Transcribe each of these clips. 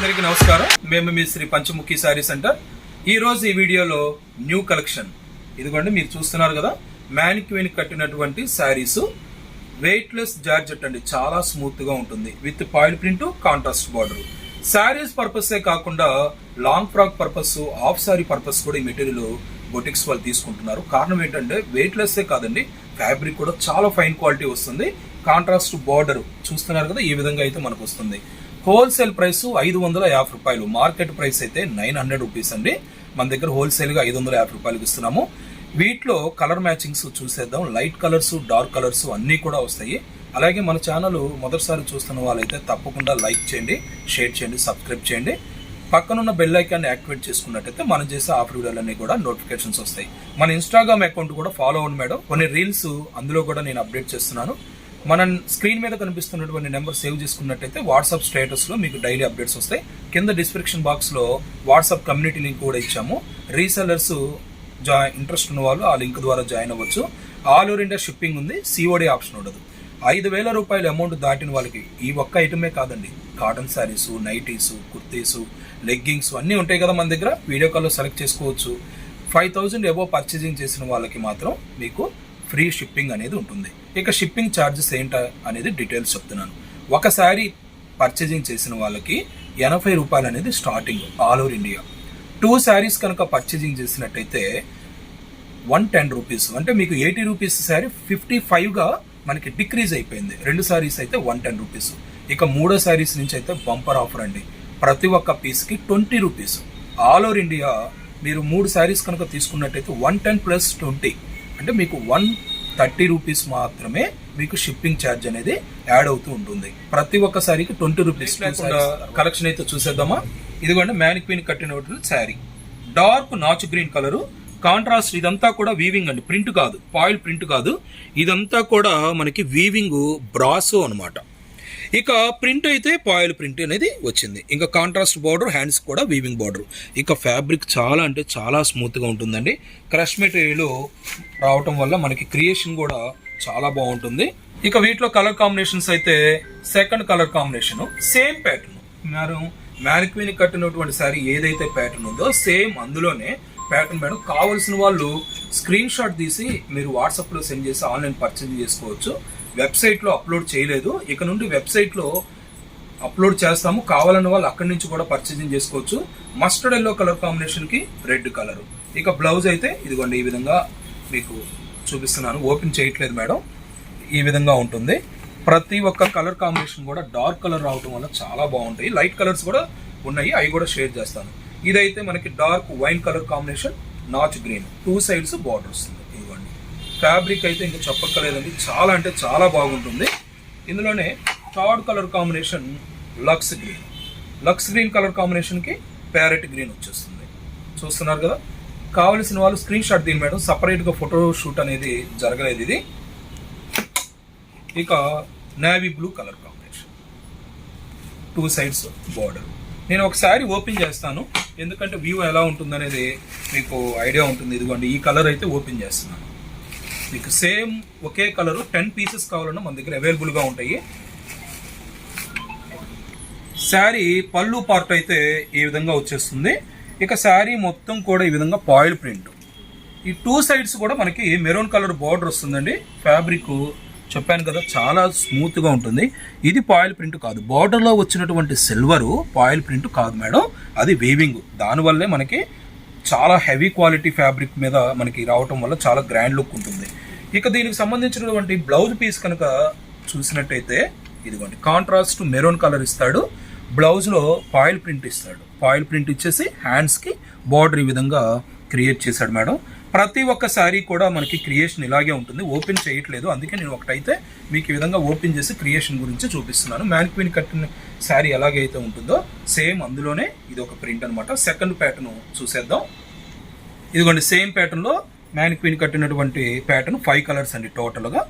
అందరికీ నమస్కారం. మేము మీ శ్రీ పంచముఖి శారీ సెంటర్. ఈ రోజు ఈ వీడియోలో న్యూ కలెక్షన్. ఇదిగోండి మీరు చూస్తున్నారు కదా మ్యానిక్విన్ కట్టినటువంటి శారీస్. వెయిట్లెస్ జార్జెట్ అండి చాలా స్మూత్గా ఉంటుంది. With foil print contrast border. Saris పర్పసే కాకుండా long frock purpose half sari purpose కూడా ఈ మెటీరియల్ బొటిక్స్ వాళ్ళు తీసుకుంటున్నారు. కారణం ఏంటంటే వెయిట్లెస్సే కాదండి ఫ్యాబ్రిక్ కూడా చాలా ఫైన్ క్వాలిటీ వస్తుంది. కాంట్రాస్ట్ బార్డర్ చూస్తున్నారు కదా ఈ విధంగా అయితే మనకు వస్తుంది. హోల్సేల్ ప్రైస్ ఐదు వందల యాభై రూపాయలు. మార్కెట్ ప్రైస్ అయితే నైన్ హండ్రెడ్ రూపీస్ అండి. మన దగ్గర హోల్సేల్గా ఐదు వందల యాభై రూపాయలకి ఇస్తున్నాము. వీటిలో కలర్ మ్యాచింగ్స్ చూసేద్దాం. లైట్ కలర్స్ డార్క్ కలర్స్ అన్నీ కూడా వస్తాయి. అలాగే మన ఛానల్ మొదటిసారి చూస్తున్న వాళ్ళైతే తప్పకుండా లైక్ చేయండి షేర్ చేయండి సబ్స్క్రైబ్ చేయండి. పక్కనున్న బెల్ ఐకాన్ని యాక్టివేట్ చేసుకున్నట్టయితే మనం చేసే ఆఫర్ వీడియోలన్నీ కూడా నోటిఫికేషన్స్ వస్తాయి. మన ఇన్స్టాగ్రామ్ అకౌంట్ కూడా ఫాలో అవ్వండి మేడం. కొన్ని రీల్స్ అందులో కూడా నేను అప్డేట్ చేస్తున్నాను. మన స్క్రీన్ మీద కనిపిస్తున్నటువంటి నెంబర్ సేవ్ చేసుకున్నట్టయితే వాట్సాప్ స్టేటస్లో మీకు డైలీ అప్డేట్స్ వస్తాయి. కింద డిస్క్రిప్షన్ బాక్స్లో వాట్సాప్ కమ్యూనిటీ లింక్ కూడా ఇచ్చాము. రీసెలర్స్ జా ఇంట్రెస్ట్ ఉన్న వాళ్ళు ఆ లింక్ ద్వారా జాయిన్ అవ్వచ్చు. ఆల్ ఓవర్ ఇండియా షిప్పింగ్ ఉంది. సిఓడి ఆప్షన్ ఉండదు. ఐదు వేల రూపాయల అమౌంట్ దాటిన వాళ్ళకి ఈ ఒక్క ఐటమే కాదండి. Cotton saris nighties kurtis leggings అన్నీ ఉంటాయి కదా మన దగ్గర. వీడియో కాల్లో సెలెక్ట్ చేసుకోవచ్చు. ఫైవ్ థౌజండ్ ఎబో పర్చేజింగ్ చేసిన వాళ్ళకి మాత్రం మీకు ఫ్రీ షిప్పింగ్ అనేది ఉంటుంది. ఇక షిప్పింగ్ ఛార్జెస్ ఏంటా అనేది డీటెయిల్స్ చెప్తున్నాను. ఒక శారీ పర్చేజింగ్ చేసిన వాళ్ళకి ఎనభై రూపాయలు అనేది starting all over India. Two saris కనుక పర్చేజింగ్ చేసినట్టయితే వన్ టెన్ రూపీస్. అంటే మీకు ఎయిటీ రూపీస్ శారీ ఫిఫ్టీ ఫైవ్గా మనకి డిక్రీజ్ అయిపోయింది. రెండు శారీస్ అయితే వన్ టెన్ రూపీస్. ఇక మూడో శారీస్ నుంచి అయితే బంపర్ ఆఫర్ అండి. ప్రతి ఒక్క పీస్కి twenty rupees. All over India మీరు మూడు శారీస్ కనుక తీసుకున్నట్టయితే వన్ టెన్ ప్లస్ ట్వంటీ. అంటే మీకు వన్ థర్టీ రూపీస్ మాత్రమే మీకు షిప్పింగ్ ఛార్జ్ అనేది యాడ్ అవుతూ ఉంటుంది. ప్రతి ఒక్క శారీకి ట్వంటీ రూపీస్ కలెక్షన్ అయితే చూసేద్దామా? ఇదిగోండి మ్యానిక్వీన్ కట్టినటువంటి శారీ. డార్క్ నాచు గ్రీన్ కలరు. కాంట్రాస్ట్ ఇదంతా కూడా వీవింగ్ అండి. ప్రింట్ కాదు. పాయిల్ ప్రింట్ కాదు. ఇదంతా కూడా మనకి వీవింగ్ బ్రాసో అన్నమాట. ఇక ప్రింట్ అయితే పాయిల్ ప్రింట్ అనేది వచ్చింది. ఇంకా కాంట్రాస్ట్ బార్డర్ హ్యాండ్స్ కూడా వీవింగ్ బార్డర్ ఇక ఫ్యాబ్రిక్ చాలా అంటే చాలా స్మూత్గా ఉంటుందండి. క్రష్ మెటీరియల్ రావటం వల్ల మనకి క్రియేషన్ కూడా చాలా బాగుంటుంది. ఇక వీటిలో కలర్ కాంబినేషన్స్ అయితే second colour combination same pattern madam mannequin కట్టినటువంటి శారీ ఏదైతే ప్యాటర్న్ ఉందో సేమ్ అందులోనే ప్యాటర్న్ మేడం. కావాల్సిన వాళ్ళు స్క్రీన్ షాట్ తీసి మీరు వాట్సాప్లో సెండ్ చేసి ఆన్లైన్ పర్చేజ్ చేసుకోవచ్చు. వెబ్సైట్లో అప్లోడ్ చేయలేదు. ఇక నుండి వెబ్సైట్లో అప్లోడ్ చేస్తాము. కావాలన్న వాళ్ళు అక్కడి నుంచి కూడా పర్చేజింగ్ చేసుకోవచ్చు. మస్టర్డ్ ఎల్లో కలర్ కాంబినేషన్కి రెడ్ కలర్ ఇక బ్లౌజ్ అయితే ఇదిగోండి ఈ విధంగా మీకు చూపిస్తున్నాను. ఓపెన్ చేయట్లేదు మేడం. ఈ విధంగా ఉంటుంది. ప్రతి ఒక్క కలర్ కాంబినేషన్ కూడా డార్క్ కలర్ రావటం వల్ల చాలా బాగుంటాయి. లైట్ కలర్స్ కూడా ఉన్నాయి. అవి కూడా షేర్ చేస్తాను. ఇదైతే మనకి డార్క్ వైన్ కలర్ కాంబినేషన్ నాచ్ గ్రీన్ టూ సైడ్స్ బార్డర్ వస్తుంది ఫ్యాబ్రిక్ అయితే ఇంకా చెప్పక్కర్లేదండి. చాలా అంటే చాలా బాగుంటుంది. ఇందులోనే third colour combination lux green. Lux green colour కాంబినేషన్కి ప్యారెట్ గ్రీన్ వచ్చేస్తుంది. చూస్తున్నారు కదా? కావలసిన వాళ్ళు స్క్రీన్ షాట్ దీని మేడం. సపరేట్గా ఫోటో షూట్ అనేది జరగలేదు ఇది. ఇక navy blue colour combination. Two sides border. నేను ఒకసారి ఓపెన్ చేస్తాను. ఎందుకంటే వ్యూ ఎలా ఉంటుందనేది మీకు ఐడియా ఉంటుంది. ఇదిగోండి ఈ కలర్ అయితే ఓపెన్ చేస్తున్నాను. మీకు సేమ్ ఒకే కలర్ టెన్ పీసెస్ కావాలన్నా మన దగ్గర అవైలబుల్గా ఉంటాయి. శారీ పళ్ళు పార్ట్ అయితే ఈ విధంగా వచ్చేస్తుంది. ఇక శారీ మొత్తం కూడా ఈ విధంగా పాయిల్ ప్రింట్. ఈ టూ సైడ్స్ కూడా మనకి మెరూన్ కలర్ బార్డర్ వస్తుందండి. ఫ్యాబ్రిక్ చెప్పాను కదా చాలా స్మూత్గా ఉంటుంది. ఇది పాయిల్ ప్రింట్ కాదు. బార్డర్లో వచ్చినటువంటి సిల్వరు పాయిల్ ప్రింట్ కాదు మేడం. అది వేవింగ్. దానివల్లే మనకి చాలా హెవీ క్వాలిటీ ఫ్యాబ్రిక్ మీద మనకి రావటం వల్ల చాలా గ్రాండ్ లుక్ ఉంటుంది. ఇక దీనికి సంబంధించినటువంటి బ్లౌజ్ పీస్ కనుక చూసినట్టయితే ఇదిగోండి కాంట్రాస్ట్ మెరూన్ కలర్ ఇస్తాడు. బ్లౌజ్లో పాయిల్ ప్రింట్ ఇస్తాడు. పాయిల్ ప్రింట్ ఇచ్చేసి హ్యాండ్స్కి బార్డర్ ఈ విధంగా క్రియేట్ చేశాడు మేడం. ప్రతి ఒక్క శారీ కూడా మనకి క్రియేషన్ ఇలాగే ఉంటుంది. ఓపెన్ చేయట్లేదు. అందుకే నేను ఒకటైతే మీకు ఈ విధంగా ఓపెన్ చేసి క్రియేషన్ గురించి చూపిస్తున్నాను. మ్యాన్క్వీన్ కట్టిన శారీ ఎలాగైతే ఉంటుందో సేమ్ అందులోనే ఇది ఒక ప్రింట్ అనమాట సెకండ్ ప్యాటర్న్ చూసేద్దాం. ఇదిగోండి సేమ్ ప్యాటర్న్లో మ్యాన్క్వీన్ కట్టినటువంటి ప్యాటర్న్ ఫైవ్ కలర్స్ అండి టోటల్గా.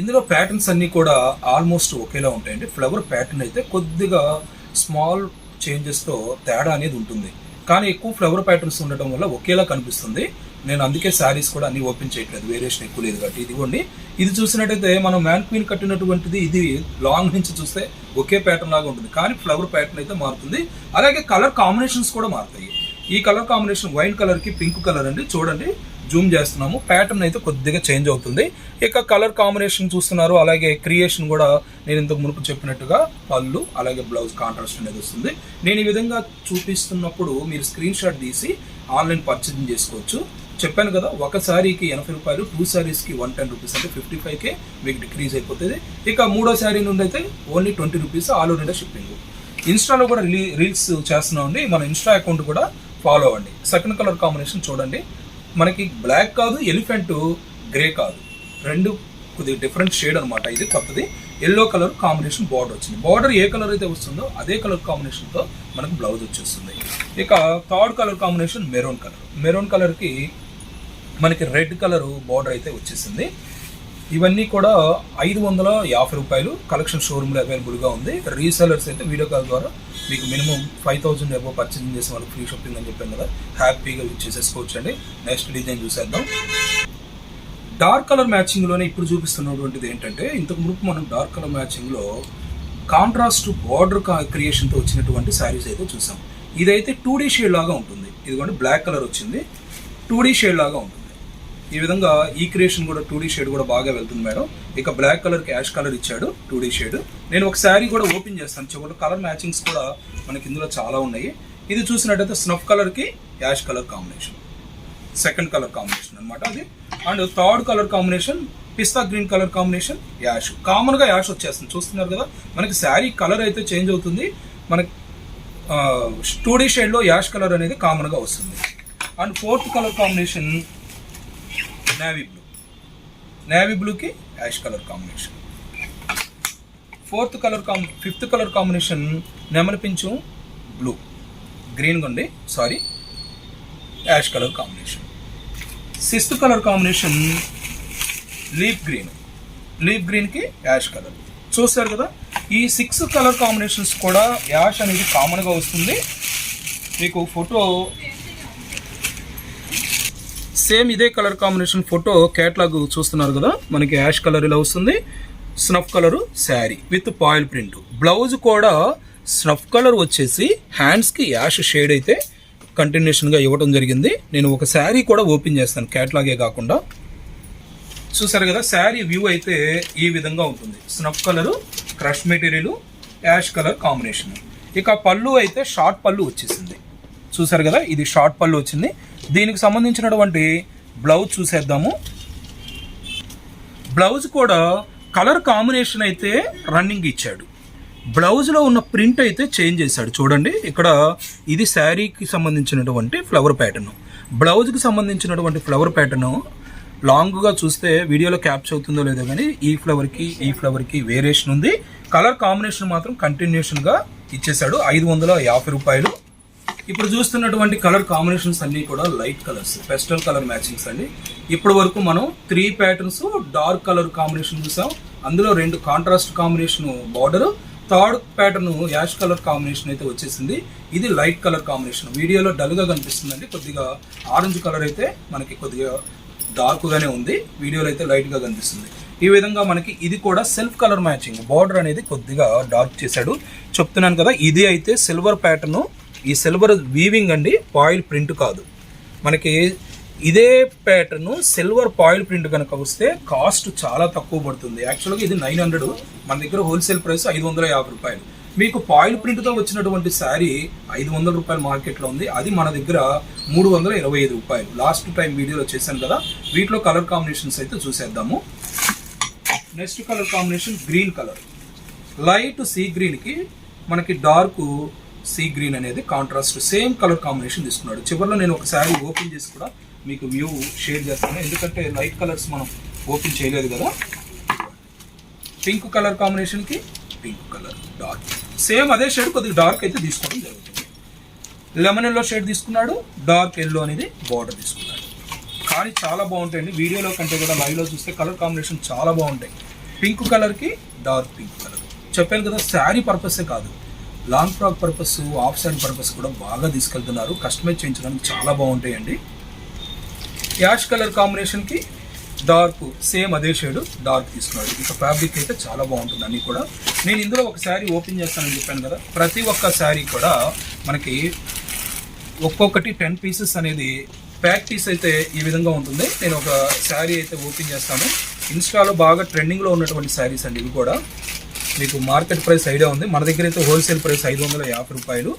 ఇందులో ప్యాటర్న్స్ అన్నీ కూడా ఆల్మోస్ట్ ఒకేలా ఉంటాయండి. ఫ్లవర్ ప్యాటర్న్ అయితే కొద్దిగా స్మాల్ చేంజెస్తో తేడా అనేది ఉంటుంది. కానీ ఎక్కువ ఫ్లవర్ ప్యాటర్న్స్ ఉండటం వల్ల ఒకేలా కనిపిస్తుంది. నేను అందుకే శారీస్ కూడా అన్ని ఓపెన్ చేయట్లేదు వేరియేషన్ ఎక్కువ లేదు కాబట్టి. ఇదిగోండి ఇది చూసినట్టయితే మనం మ్యాన్ క్వీన్ కట్టినటువంటిది ఇది లాంగ్ నుంచి చూస్తే ఒకే ప్యాటర్న్ లాగా ఉంటుంది. కానీ ఫ్లవర్ ప్యాటర్న్ అయితే మారుతుంది. అలాగే కలర్ కాంబినేషన్స్ కూడా మారుతాయి. ఈ కలర్ కాంబినేషన్ వైన్ కలర్కి పింక్ కలర్ అండి. చూడండి జూమ్ చేస్తున్నాము. ప్యాటర్న్ అయితే కొద్దిగా చేంజ్ అవుతుంది. ఇక కలర్ కాంబినేషన్ చూస్తున్నారు. అలాగే క్రియేషన్ కూడా నేను ఇంతకు మునుపు చెప్పినట్టుగా పళ్ళు అలాగే బ్లౌజ్ కాంట్రాస్ట్ అనేది వస్తుంది. నేను ఈ విధంగా చూపిస్తున్నప్పుడు మీరు స్క్రీన్ షాట్ తీసి ఆన్లైన్ పర్చేసింగ్ చేసుకోవచ్చు. చెప్పాను కదా ఒక శారీకి ఎనభై రూపాయలు టూ శారీస్కి వన్ టెన్ రూపీస్ అంటే ఫిఫ్టీ ఫైవ్కే మీకు డిక్రీజ్ అయిపోతుంది. ఇక మూడో శారీ నుండి అయితే only twenty rupees all over India shipping. ఇన్స్టాలో కూడా రిలీ రీల్స్ చేస్తున్నామండి మన ఇన్స్టా అకౌంట్ కూడా ఫాలో అవ్వండి. సెకండ్ కలర్ కాంబినేషన్ చూడండి. మనకి బ్లాక్ కాదు ఎలిఫెంట్ గ్రే కాదు. రెండు కొద్దిగా డిఫరెంట్ షేడ్ అనమాట ఇది కొత్తది. ఎల్లో కలర్ కాంబినేషన్ బార్డర్ వచ్చింది. బార్డర్ ఏ కలర్ అయితే వస్తుందో అదే కలర్ కాంబినేషన్తో మనకు బ్లౌజ్ వచ్చేస్తుంది. ఇక third colour combination maroon colour. Maroon కలర్కి మనకి రెడ్ కలర్ బార్డర్ అయితే వచ్చేసింది. ఇవన్నీ కూడా ఐదు వందల యాభై రూపాయలు కలెక్షన్ షోరూమ్లో అవైలబుల్గా ఉంది. రీసెలర్స్ అయితే వీడియో కాల్ ద్వారా మీకు minimum five thousand above purchasing చేసిన వాళ్ళకి ఫ్రీ షాపింగ్ అని చెప్పాను కదా హ్యాపీగా యూజ్ చేసేసుకోవచ్చు అండి నెక్స్ట్ డిజైన్ చూసేద్దాం. డార్క్ కలర్ మ్యాచింగ్లోనే ఇప్పుడు చూపిస్తున్నటువంటిది ఏంటంటే ఇంతకు ముందు మనం డార్క్ కలర్ మ్యాచింగ్లో కాంట్రాస్ట్ బార్డర్ క్రియేషన్తో వచ్చినటువంటి శారీస్ అయితే చూసాం. ఇదైతే టూ డీ షేడ్ లాగా ఉంటుంది. ఇదిగోండి బ్లాక్ కలర్ వచ్చింది. టూ డీ షేడ్ లాగా ఉంటుంది. ఈ విధంగా ఈ క్రియేషన్ కూడా టూ డీ షేడ్ కూడా బాగా వెళ్తుంది మేడం. ఇక బ్లాక్ కలర్కి యాష్ కలర్ ఇచ్చాడు టూ డీ షేడ్. నేను ఒక శారీ కూడా ఓపెన్ చేస్తాను. చివరి కలర్ మ్యాచింగ్స్ కూడా మనకి ఇందులో చాలా ఉన్నాయి. ఇది చూసినట్టయితే స్నఫ్ కలర్కి ash colour combination. Second colour combination అనమాట అది. అండ్ థర్డ్ కలర్ కాంబినేషన్ పిస్తా గ్రీన్ కలర్ కాంబినేషన్ యాష్. కామన్గా యాష్ వచ్చేస్తుంది. చూస్తున్నారు కదా మనకి శారీ కలర్ అయితే చేంజ్ అవుతుంది. మనకి టూ డీ షేడ్లో యాష్ కలర్ అనేది కామన్గా వస్తుంది. And fourth colour combination navy blue navy బ్లూకి ash colour combination fourth colour combi fifth colour combination నెమలి పించు బ్లూ గ్రీన్గా ఉంది sorry ash colour combination sixth colour combination leaf green leaf గ్రీన్కి యాష్ కలర్ చూస్తారు కదా ఈ సిక్స్ కలర్ కాంబినేషన్స్ కూడా యాష్ అనేది కామన్గా వస్తుంది. మీకు ఫోటో సేమ్ ఇదే కలర్ కాంబినేషన్ ఫోటో కేటలాగ్ చూస్తున్నారు కదా? మనకి యాష్ కలర్ ఇలా వస్తుంది. Snuff colour sari with foil print. Blouse కూడా స్నఫ్ కలర్ వచ్చేసి హ్యాండ్స్కి యాష్ షేడ్ అయితే కంటిన్యూషన్గా ఇవ్వడం జరిగింది. నేను ఒక శారీ కూడా ఓపెన్ చేస్తాను కేటలాగే కాకుండా. చూసారు కదా? శారీ వ్యూ అయితే ఈ విధంగా ఉంటుంది. Snuff colour crush material ash colour combination. ఇక పళ్ళు అయితే షార్ట్ పళ్ళు వచ్చేసింది. చూసారు కదా? ఇది షార్ట్ పళ్ళు వచ్చింది. దీనికి సంబంధించినటువంటి బ్లౌజ్ చూసేద్దాము. బ్లౌజ్ కూడా కలర్ కాంబినేషన్ అయితే రన్నింగ్ ఇచ్చాడు. బ్లౌజ్లో ఉన్న ప్రింట్ అయితే చేంజ్ చేశాడు. చూడండి ఇక్కడ ఇది శారీకి సంబంధించినటువంటి ఫ్లవర్ ప్యాటర్న్. బ్లౌజ్కి సంబంధించినటువంటి ఫ్లవర్ ప్యాటర్న్ లాంగ్గా చూస్తే వీడియోలో క్యాప్చర్ అవుతుందో లేదో కానీ ఈ ఫ్లవర్కి ఈ ఫ్లవర్కి వేరియేషన్ ఉంది. కలర్ కాంబినేషన్ మాత్రం కంటిన్యూషన్గా ఇచ్చేసాడు ఐదు వందల యాభై రూపాయలు. ఇప్పుడు చూస్తున్నటువంటి కలర్ కాంబినేషన్స్ అన్ని కూడా light colours pastel colour matchings అండి. ఇప్పటి వరకు మనం three patterns dark colour combination చూసాం. అందులో రెండు contrast combination border third pattern ash colour combination అయితే వచ్చేసింది. ఇది లైట్ కలర్ కాంబినేషన్. వీడియోలో డల్గా కనిపిస్తుందండి. కొద్దిగా ఆరెంజ్ కలర్ అయితే మనకి కొద్దిగా డార్క్గానే ఉంది. వీడియోలో అయితే లైట్గా కనిపిస్తుంది. ఈ విధంగా మనకి ఇది కూడా సెల్ఫ్ కలర్ మ్యాచింగ్. బార్డర్ అనేది కొద్దిగా డార్క్ చేశాడు. చెప్తున్నాను కదా ఇది అయితే సిల్వర్ ప్యాటర్న్ ఈ సిల్వర్ వీవింగ్ అండి పాయిల్ ప్రింట్ కాదు. మనకి ఇదే ప్యాటర్న్ సిల్వర్ పాయిల్ ప్రింట్ కనుక వస్తే కాస్ట్ చాలా తక్కువ పడుతుంది. యాక్చువల్గా ఇది నైన్ హండ్రెడ్ మన దగ్గర హోల్సేల్ ప్రైస్ ఐదు వందల యాభై రూపాయలు. మీకు పాయిల్ ప్రింట్తో వచ్చినటువంటి శారీ ఐదు వందల రూపాయల మార్కెట్లో ఉంది. అది మన దగ్గర మూడు వందల ఇరవై ఐదు రూపాయలు. లాస్ట్ టైం వీడియోలో చేశాను కదా వీటిలో కలర్ కాంబినేషన్స్ అయితే చూసేద్దాము. Next colour combination green colour. Light sea గ్రీన్కి మనకి డార్క్ సీ గ్రీన్ అనేది కాంట్రాస్ట్ సేమ్ కలర్ కాంబినేషన్ తీసుకున్నాడు. చివరిలో నేను ఒక శారీ ఓపెన్ చేసి కూడా మీకు వ్యూ షేర్ చేస్తాను. ఎందుకంటే లైట్ కలర్స్ మనం ఓపెన్ చేయలేదు కదా. పింక్ కలర్ కాంబినేషన్కి పింక్ కలర్ డార్క్ సేమ్ అదే షేడ్ కొద్దిగా డార్క్ అయితే తీసుకోవడం జరుగుతుంది. లెమన్ ఎల్లో షేడ్ తీసుకున్నాడు. డార్క్ ఎల్లో అనేది బార్డర్ తీసుకున్నాడు. కానీ చాలా బాగుంటాయండి. వీడియోలో కంటే కూడా లైవ్లో చూస్తే కలర్ కాంబినేషన్ చాలా బాగుంటాయి. పింక్ కలర్కి డార్క్ పింక్ కలర్ చెప్పాను కదా శారీ పర్పసే కాదు. Long frock purpose of side purpose కూడా బాగా తీసుకెళ్తున్నారు. కస్టమైజ్ చేయించడానికి చాలా బాగుంటాయండి. యాష్ కలర్ కాంబినేషన్కి డార్క్ సేమ్ అదే షేడ్ డార్క్ తీసుకున్నాడు ఇక ఫ్యాబ్రిక్ అయితే చాలా బాగుంటుంది అన్నీ కూడా. నేను ఇందులో ఒక శారీ ఓపెన్ చేస్తానని చెప్పాను కదా ప్రతి ఒక్క శారీ కూడా మనకి ఒక్కొక్కటి టెన్ పీసెస్ అనేది ప్యాక్ పీస్ అయితే ఈ విధంగా ఉంటుంది. నేను ఒక శారీ అయితే ఓపెన్ చేస్తాను. ఇన్స్టాలో బాగా ట్రెండింగ్లో ఉన్నటువంటి శారీస్ అండి ఇవి కూడా. మీకు మార్కెట్ ప్రైస్ ఐడియా ఉంది. మన దగ్గర అయితే హోల్సేల్ ప్రైస్ ఐదు వందల యాభై రూపాయలు.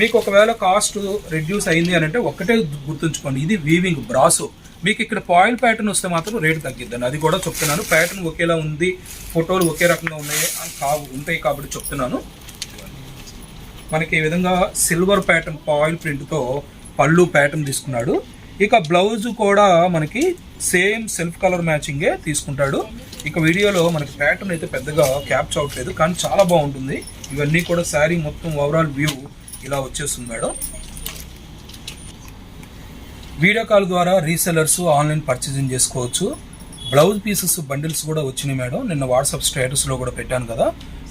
మీకు ఒకవేళ కాస్ట్ రెడ్యూస్ అయింది అని అంటే ఒక్కటే గుర్తుంచుకోండి. ఇది వీవింగ్ బ్రాసు మీకు ఇక్కడ పాయిల్ ప్యాటర్న్ వస్తే మాత్రం రేటు తగ్గిద్దండి. అది కూడా చెప్తున్నాను. ప్యాటర్న్ ఒకేలా ఉంది. ఫోటోలు ఒకే రకంగా ఉన్నాయి. కావు ఉంటాయి కాబట్టి చెప్తున్నాను. మనకి ఈ విధంగా సిల్వర్ ప్యాటర్న్ పాయిల్ ప్రింట్తో పళ్ళు ప్యాటర్న్ తీసుకున్నాడు. ఇక బ్లౌజ్ కూడా మనకి సేమ్ సెల్ఫ్ కలర్ మ్యాచింగే తీసుకుంటాడు. ఇక వీడియోలో మనకి ప్యాటర్న్ అయితే పెద్దగా క్యాప్చ్ అవట్లేదు కానీ చాలా బాగుంటుంది. ఇవన్నీ కూడా శారీ మొత్తం ఓవరాల్ వ్యూ ఇలా వచ్చేస్తుంది మేడం. వీడియో కాల్ ద్వారా రీసెలర్స్ ఆన్లైన్ పర్చేసింగ్ చేసుకోవచ్చు. బ్లౌజ్ పీసెస్ బండిల్స్ కూడా వచ్చినాయి మేడం. నిన్న వాట్సాప్ స్టేటస్లో కూడా పెట్టాను కదా.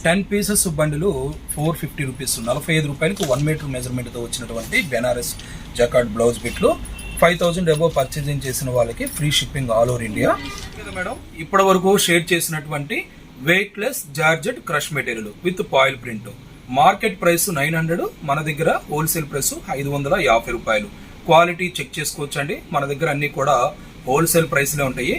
టెన్ పీసెస్ బండిలు ఫోర్ ఫిఫ్టీ రూపీస్ నలభై ఐదు రూపాయలకి వన్ మీటర్ మెజర్మెంట్తో వచ్చినటువంటి బెనారస్ జకాట్ బ్లౌజ్ బిట్లు ఫైవ్ థౌజండ్ అబోవ్ పర్చేజింగ్ చేసిన వాళ్ళకి free shipping all over India కదా మేడం? ఇప్పటి వరకు షేర్ చేసినటువంటి weightless georgette crush material with foil print market price nine hundred మన దగ్గర హోల్సేల్ ప్రైస్ ఐదు వందల యాభై రూపాయలు. క్వాలిటీ చెక్ చేసుకోవచ్చండి. మన దగ్గర అన్ని కూడా హోల్సేల్ ప్రైస్లే ఉంటాయి.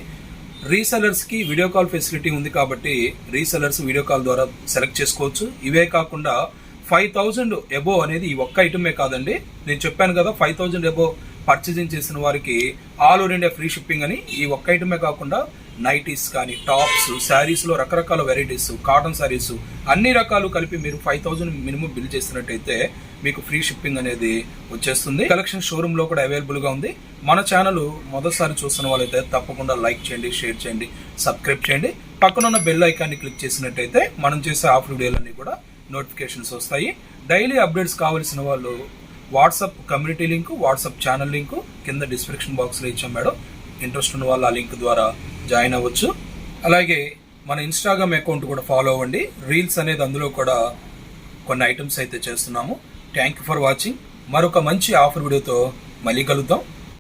రీసెలర్స్కి వీడియో కాల్ ఫెసిలిటీ ఉంది కాబట్టి రీసెలర్స్ వీడియో కాల్ ద్వారా సెలెక్ట్ చేసుకోవచ్చు. ఇవే కాకుండా ఫైవ్ థౌజండ్ ఎబో అనేది ఈ ఒక్క ఐటమే కాదండి. నేను చెప్పాను కదా ఫైవ్ థౌజండ్ ఎబో పర్చేజింగ్ చేసిన వారికి all over India free shipping అని ఈ ఒక్క ఐటమే కాకుండా నైటీస్ కానీ టాప్స్ శారీస్లో రకరకాల వెరైటీస్ కాటన్ శారీస్ అన్ని రకాలు కలిపి మీరు ఫైవ్ థౌజండ్ మినిమం బిల్ చేసినట్టయితే మీకు ఫ్రీ షిప్పింగ్ అనేది వచ్చేస్తుంది. కలెక్షన్ షోరూమ్లో కూడా అవైలబుల్గా ఉంది. మన ఛానల్ మొదటిసారి చూస్తున్న వాళ్ళైతే తప్పకుండా లైక్ చేయండి షేర్ చేయండి సబ్స్క్రైబ్ చేయండి. పక్కన ఉన్న బెల్ ఐకాన్ని క్లిక్ చేసినట్టయితే మనం చేసే ఆఫ్ వీడియోలన్నీ కూడా నోటిఫికేషన్స్ వస్తాయి. డైలీ అప్డేట్స్ కావాల్సిన వాళ్ళు WhatsApp community link WhatsApp channel link కింద డిస్క్రిప్షన్ బాక్స్లో ఇచ్చాం మేడం. ఇంట్రెస్ట్ ఉన్న వాళ్ళు ఆ లింక్ ద్వారా జాయిన్ అవ్వచ్చు. అలాగే మన ఇన్స్టాగ్రామ్ అకౌంట్ కూడా ఫాలో అవ్వండి. రీల్స్ అనేది అందులో కూడా కొన్ని ఐటమ్స్ అయితే చేస్తున్నాము. Thank you for watching. మరొక మంచి ఆఫర్ వీడియోతో మళ్ళీ కలుద్దాం.